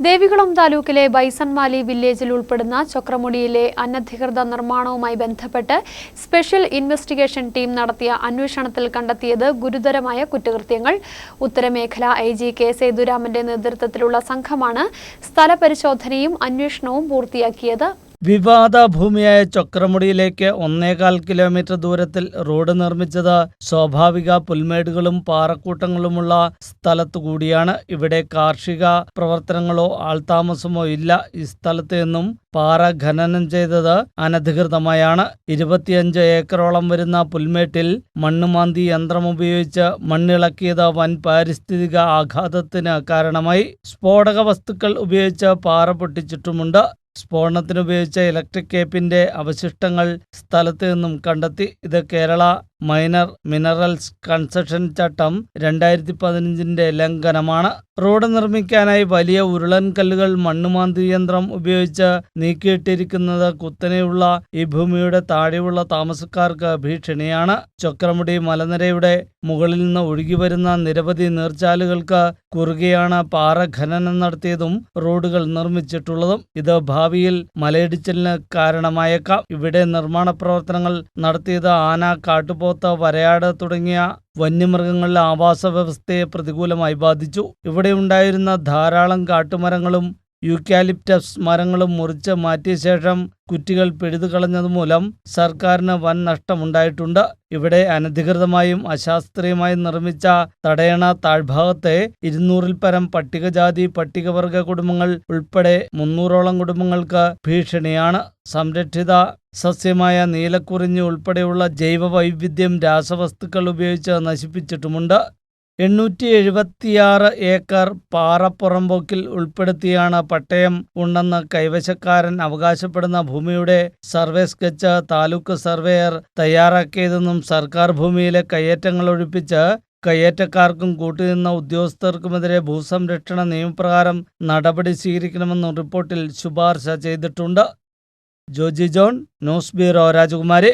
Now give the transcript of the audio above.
ദേവികുളം താലൂക്കിലെ ബൈസൺമാലി വില്ലേജിൽ ഉൾപ്പെടുന്ന ചക്രമുടിയിലെ അനധികൃത നിർമ്മാണവുമായി ബന്ധപ്പെട്ട് സ്പെഷ്യൽ ഇൻവെസ്റ്റിഗേഷൻ ടീം നടത്തിയ അന്വേഷണത്തിൽ കണ്ടെത്തിയത് ഗുരുതരമായ കുറ്റകൃത്യങ്ങൾ. ഉത്തരമേഖല ഐ ജി കെ സേതുരാമന്റെ നേതൃത്വത്തിലുള്ള സംഘമാണ് സ്ഥലപരിശോധനയും അന്വേഷണവും പൂർത്തിയാക്കിയത്. വിവാദ ഭൂമിയായ ചക്രമുടിയിലേക്ക് ഒന്നേകാൽ കിലോമീറ്റർ ദൂരത്തിൽ റോഡ് നിർമ്മിച്ചത് സ്വാഭാവിക പുൽമേടുകളും പാറക്കൂട്ടങ്ങളുമുള്ള സ്ഥലത്തു കൂടിയാണ്. ഇവിടെ കാർഷിക പ്രവർത്തനങ്ങളോ ആൾതാമസമോ ഇല്ല. ഈ സ്ഥലത്ത് നിന്നും പാറ ഖനനം ചെയ്തത് അനധികൃതമായാണ്. ഇരുപത്തിയഞ്ച് ഏക്കറോളം വരുന്ന പുൽമേട്ടിൽ മണ്ണുമാന്തി യന്ത്രമുപയോഗിച്ച് മണ്ണിളക്കിയത് വൻ പാരിസ്ഥിതിക ആഘാതത്തിന് കാരണമായി. സ്ഫോടക വസ്തുക്കൾ ഉപയോഗിച്ച് പാറ പൊട്ടിച്ചിട്ടുമുണ്ട്. സ്ഫോടനത്തിന് ഉപയോഗിച്ച ഇലക്ട്രിക് കേപ്പിന്റെ അവശിഷ്ടങ്ങൾ സ്ഥലത്ത് നിന്നും കണ്ടെത്തി. ഇത് കേരള മൈനർ മിനറൽസ് കൺസഷൻ ചട്ടം രണ്ടായിരത്തി പതിനഞ്ചിന്റെ ലംഘനമാണ്. റോഡ് നിർമ്മിക്കാനായി വലിയ ഉരുളൻ കല്ലുകൾ മണ്ണുമാന്തി യന്ത്രം ഉപയോഗിച്ച് നീക്കിയിട്ടിരിക്കുന്നത് കുത്തനെയുള്ള ഈ ഭൂമിയുടെ താഴെയുള്ള താമസക്കാർക്ക് ഭീഷണിയാണ്. ചക്രമുടി മലനിരയുടെ മുകളിൽ നിന്ന് ഒഴുകി വരുന്ന നിരവധി നീർച്ചാലുകൾക്ക് കുറുകെയാണ് പാറ ഖനനം നടത്തിയതും റോഡുകൾ നിർമ്മിച്ചിട്ടുള്ളതും. ഇത് ഭാവിയിൽ മലയിടിച്ചിലിന് കാരണമായേക്കാം. ഇവിടെ നിർമ്മാണ പ്രവർത്തനങ്ങൾ നടത്തിയത് ആന കാട്ടുപോത്ത് വരയാട് തുടങ്ങിയ വന്യമൃഗങ്ങളുടെ ആവാസ വ്യവസ്ഥയെ പ്രതികൂലമായി ബാധിച്ചു. ഇവിടെ ഉണ്ടായിരുന്ന ധാരാളം കാട്ടുമരങ്ങളും യൂക്കാലിപ്റ്റസ് മരങ്ങളും മുറിച്ച് മാറ്റിയ ശേഷം കുറ്റികൾ പിഴുതു മൂലം സർക്കാരിന് വൻ നഷ്ടമുണ്ടായിട്ടുണ്ട്. ഇവിടെ അനധികൃതമായും അശാസ്ത്രീയമായും നിർമ്മിച്ച തടയണ താഴ്ഭാഗത്തെ ഇരുന്നൂറിൽ പരം പട്ടികജാതി പട്ടികവർഗ കുടുംബങ്ങൾ ഉൾപ്പെടെ മുന്നൂറോളം കുടുംബങ്ങൾക്ക് ഭീഷണിയാണ്. സംരക്ഷിത സസ്യമായ നീലക്കുറിഞ്ഞ് ഉൾപ്പെടെയുള്ള ജൈവ വൈവിധ്യം രാസവസ്തുക്കൾ ഉപയോഗിച്ച് നശിപ്പിച്ചിട്ടുമുണ്ട്. എണ്ണൂറ്റി എഴുപത്തിയാറ് ഏക്കർ പാറപ്പുറമ്പോക്കിൽ ഉൾപ്പെടുത്തിയാണ് പട്ടയം. ഉണ്ടെന്ന് കൈവശക്കാരൻ അവകാശപ്പെടുന്ന ഭൂമിയുടെ സർവേ സ്കെച്ച് താലൂക്ക് സർവേയർ തയ്യാറാക്കിയതെന്നും സർക്കാർ ഭൂമിയിലെ കയ്യേറ്റങ്ങൾ ഒഴിപ്പിച്ച് കയ്യേറ്റക്കാർക്കും കൂട്ടുനിന്ന ഉദ്യോഗസ്ഥർക്കുമെതിരെ ഭൂസംരക്ഷണ നിയമപ്രകാരം നടപടി സ്വീകരിക്കണമെന്നും റിപ്പോർട്ടിൽ ശുപാർശ ചെയ്തിട്ടുണ്ട്. ജോജി ജോൺ ന്യൂസ് ബ്യൂറോ രാജകുമാരി